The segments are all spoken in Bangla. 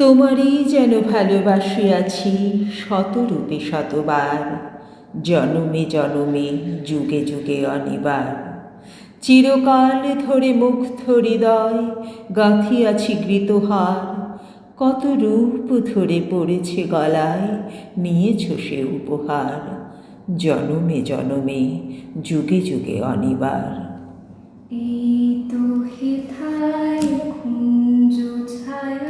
তোমারই যেন ভালোবাসি আছি শতরূপে শতবার। জনমে জনমে, যুগে যুগে অনিবার। চিরকাল ধরে মুগ্ধ হৃদয় গাঁথিয়াছি গৃতহার। কত রূপ ধরে পড়েছে গলায়, নিয়েছ সে উপহার। জনমে জনমে, যুগে যুগে অনিবার। এই তো হেথায় কুঞ্জ ছায়ায়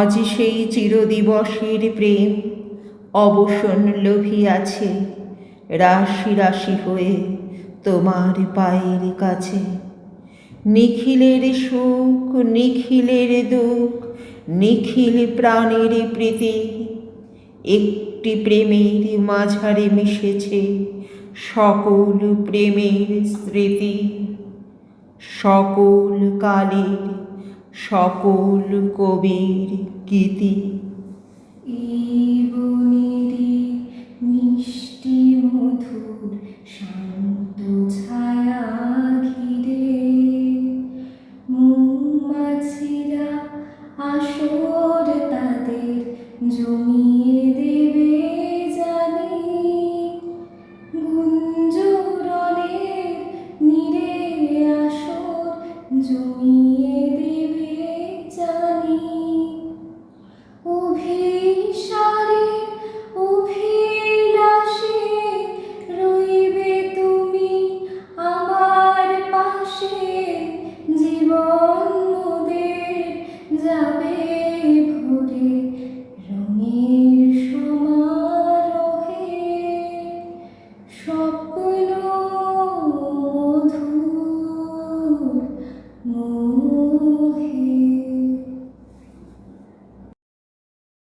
আজ সেই চিরদিবসের প্রেম অবসন লোভী আছে রাশি রাশি হয়ে তোমার পায়ের কাছে। নিখিলের সুখ, নিখিলের দুঃখ, নিখিল প্রাণের প্রীতি একটি প্রেমের মাঝারে মিশেছে সকল প্রেমের স্মৃতি। সকল কালের সকল কবির গীতি মিষ্টি মধুর শান্ত ছায়া ঘিরে। মৌমাছিরা আসর তাদের জমিয়ে মধুর মোহে